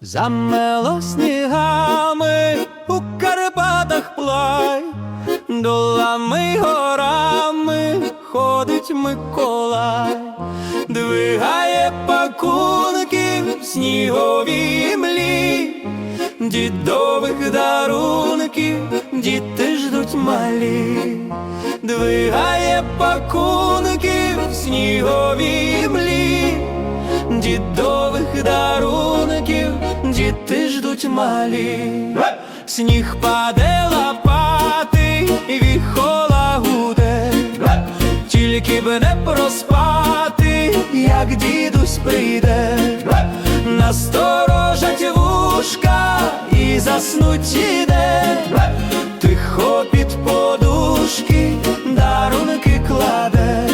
Замело снігами у Карпатах плай, долами горами ходить Миколай, двигає пакунки в сніговій млі, дідових дарунків діти ждуть малі, двигає пакунки в сніговій млі дідових дарунків. Діти ждуть малі. Сніг паде лопати, і віхола гуде, тільки б не проспати, як дідусь прийде, насторожать вушка і заснуть іде, тихо під подушки дарунки кладе.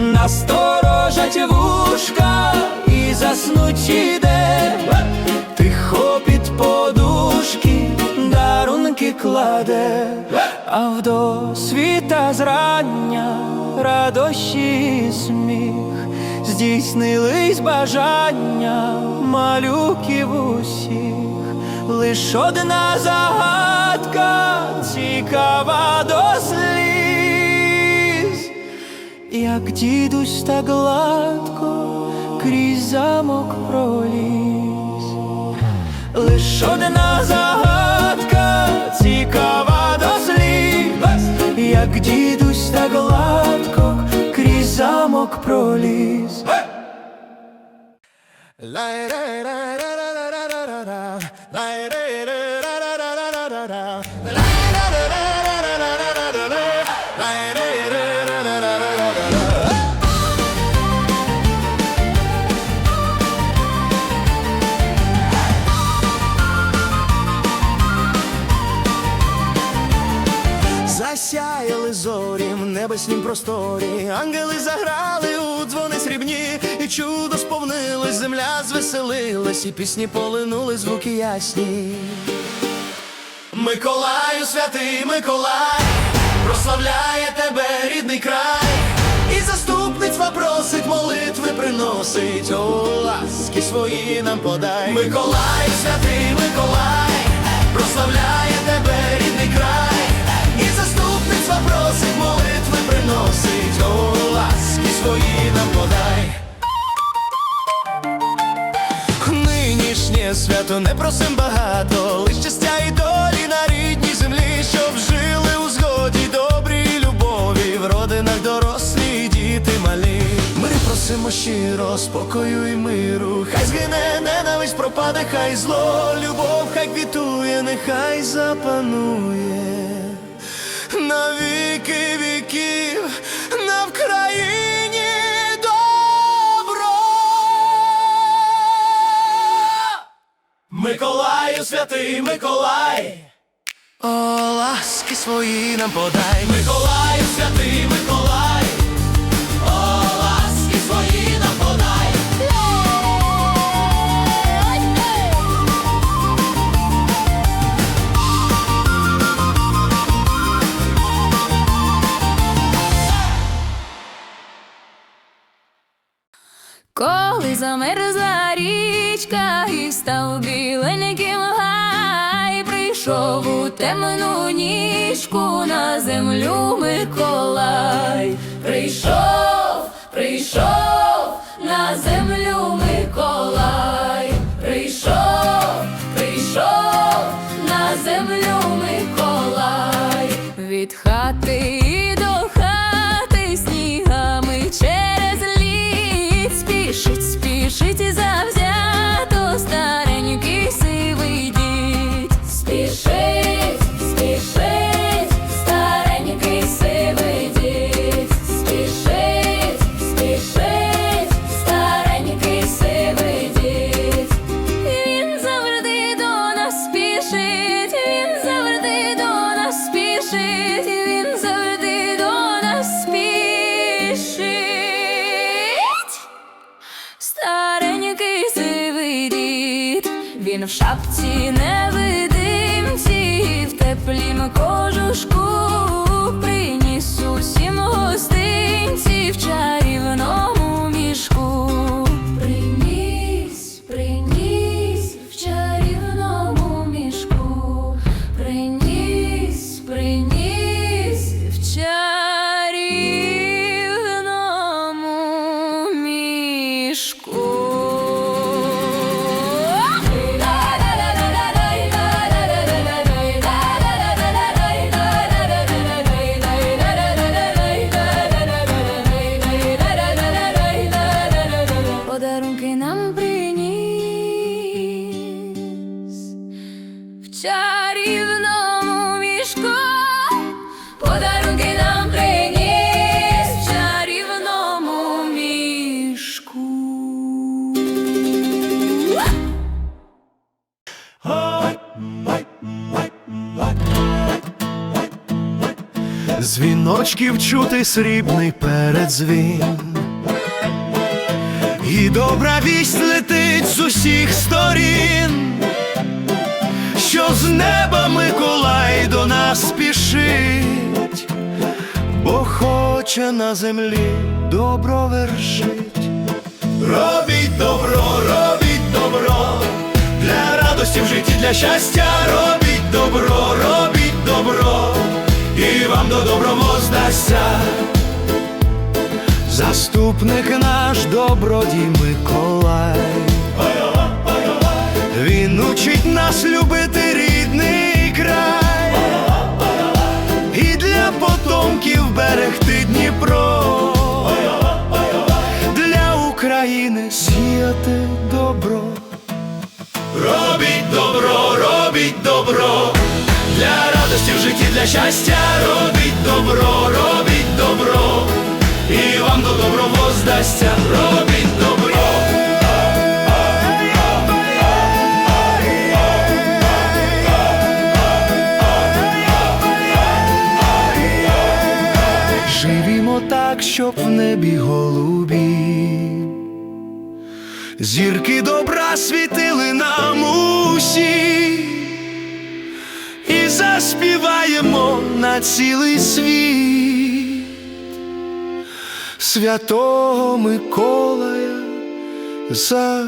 Насторожать вушка заснуть іде, тихо під подушки дарунки кладе, а в досвіта зрання радощі і сміх, здійснились бажання малюків усіх, лиш одна загадка цікава до сліз. Як дідусь так гладко крізь замок проліз, лиш одна загадка цікава до слів, як дідусь так гладко крізь замок проліз. Небеснім просторі, ангели заграли у дзвони срібні, і чудо сповнилось, земля звеселилась, і пісні полинули звуки ясні. Миколаю, святий Миколай, прославляє тебе рідний край, і заступництва просить, молитви приносить, о, ласки свої нам подай. Миколай, святий Миколай, прославляє приносить, о, ласки свої нам подай. Нинішнє свято не просим багато, лиш щастя і долі на рідній землі, щоб жили у згоді, добрій любові, в родинах дорослі діти малі. Ми просимо щиро, спокою і миру, хай згине ненависть, пропаде, хай зло, любов, хай квітує, нехай запанує на віки віків на Вкраїні добро. Миколаю, святий Миколай, о, ласки свої нам подай. Миколаю, святий Миколай, Коли замерзла річка і став біленьким гай, прийшов у темну нічку на землю Миколай, прийшов, прийшов на землю Миколай, прийшов, він в шапці невидимці, в теплім кожушку Дзвіночків чути срібний передзвін. І добра вість летить з усіх сторін, що з неба Миколай до нас спішить, бо хоче на землі добро вершить. Робіть добро, робіть добро, для радості в житті, для щастя, робіть добро, робіть добро, і вам до доброго здасться. Заступник наш добродій Миколай, він учить нас любити рідний край і для потомків берегти Дніпро, для України сіяти добро. Робіть добро, робіть добро, для радості в житті, для щастя, робіть добро, робіть добро, і вам до доброго здасться, робіть добро. Живімо так, щоб в небі голубі. Зірки добра світили нам усі, і заспіваємо на цілий світ святого Миколая заповіт.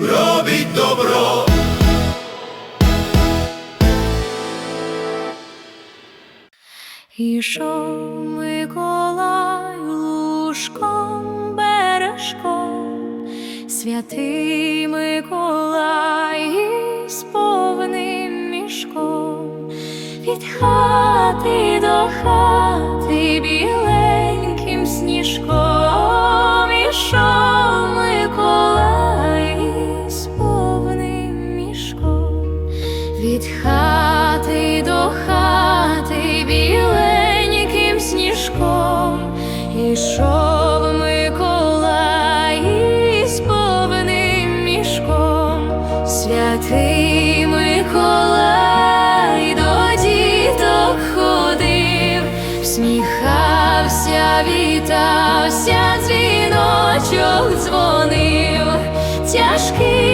Робіть добро. Ішов Миколай лужком бережком, святий Миколай із повним мішком, від хати до хати біленьким сніжком ішов Миколай із повним мішком. Від хати до хати біленьким сніжком ішов всміхався, вітався, дзвіночок дзвонив, тяжкий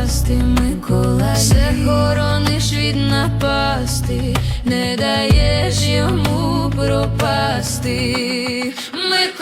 пропасти, Миколай, все хорониш від напасти, не даєш йому пропасти, Миколаю,